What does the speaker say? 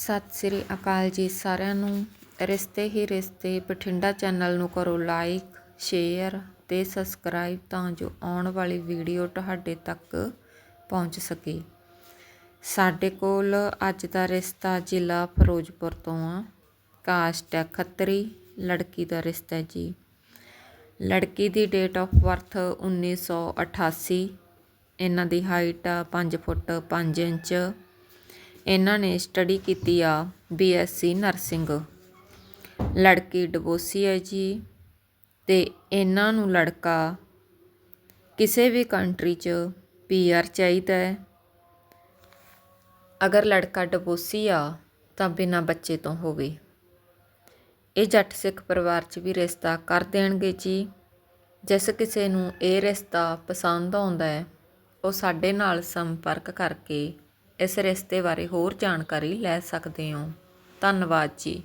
ਸਤਿ ਸ੍ਰੀ ਅਕਾਲ ਜੀ ਸਾਰਿਆਂ ਨੂੰ। ਰਿਸ਼ਤੇ ਹੀ ਰਿਸ਼ਤੇ, ਬਠਿੰਡਾ ਚੈਨਲ ਨੂੰ ਕਰੋ ਲਾਈਕ, ਸ਼ੇਅਰ ਤੇ ਸਬਸਕ੍ਰਾਈਬ ਤਾਂ ਜੋ ਆਉਣ ਵਾਲੀ ਵੀਡੀਓ ਤੁਹਾਡੇ ਤੱਕ ਪਹੁੰਚ ਸਕੇ। ਸਾਡੇ ਕੋਲ ਅੱਜ ਦਾ ਰਿਸ਼ਤਾ ਜ਼ਿਲ੍ਹਾ ਫਿਰੋਜ਼ਪੁਰ ਤੋਂ ਆ। ਕਾਸਟ ਹੈ ਖੱਤਰੀ ਲੜਕੀ ਦਾ ਰਿਸ਼ਤਾ ਹੈ ਜੀ। ਲੜਕੀ ਦੀ ਡੇਟ ਆਫ ਬਰਥ 1988 ਇਹਨਾਂ ਦੀ ਹਾਈਟ ਆ 5 ਫੁੱਟ 5 ਇੰਚ ਇਹਨਾਂ ਨੇ ਸਟੱਡੀ ਕੀਤੀ ਆ ਬੀਐਸਸੀ ਨਰਸਿੰਗ ਲੜਕੀ ਡਬੋਸੀ ਹੈ ਜੀ ਤੇ ਇਹਨਾਂ ਨੂੰ ਲੜਕਾ ਕਿਸੇ ਵੀ ਕੰਟਰੀ 'ਚ ਪੀਆਰ ਚਾਹੀਦਾ ਹੈ। ਅਗਰ ਲੜਕਾ ਡਬੋਸੀ ਆ, ਤਾਂ ਬਿਨਾਂ ਬੱਚੇ ਤੋਂ ਹੋਵੇ। ਇਹ ਜੱਟ ਸਿੱਖ ਪਰਿਵਾਰ 'ਚ ਵੀ ਰਿਸ਼ਤਾ ਕਰ ਦੇਣਗੇ ਜੀ। ਜਿਸ ਕਿਸੇ ਨੂੰ ਇਹ ਰਿਸ਼ਤਾ ਪਸੰਦ ਆਉਂਦਾ ਹੈ, ਉਹ ਸਾਡੇ ਨਾਲ ਸੰਪਰਕ ਕਰਕੇ ਇਸ ਰਿਸ਼ਤੇ ਬਾਰੇ ਹੋਰ ਜਾਣਕਾਰੀ ਲੈ ਸਕਦੇ ਹੋ। ਧੰਨਵਾਦ ਜੀ।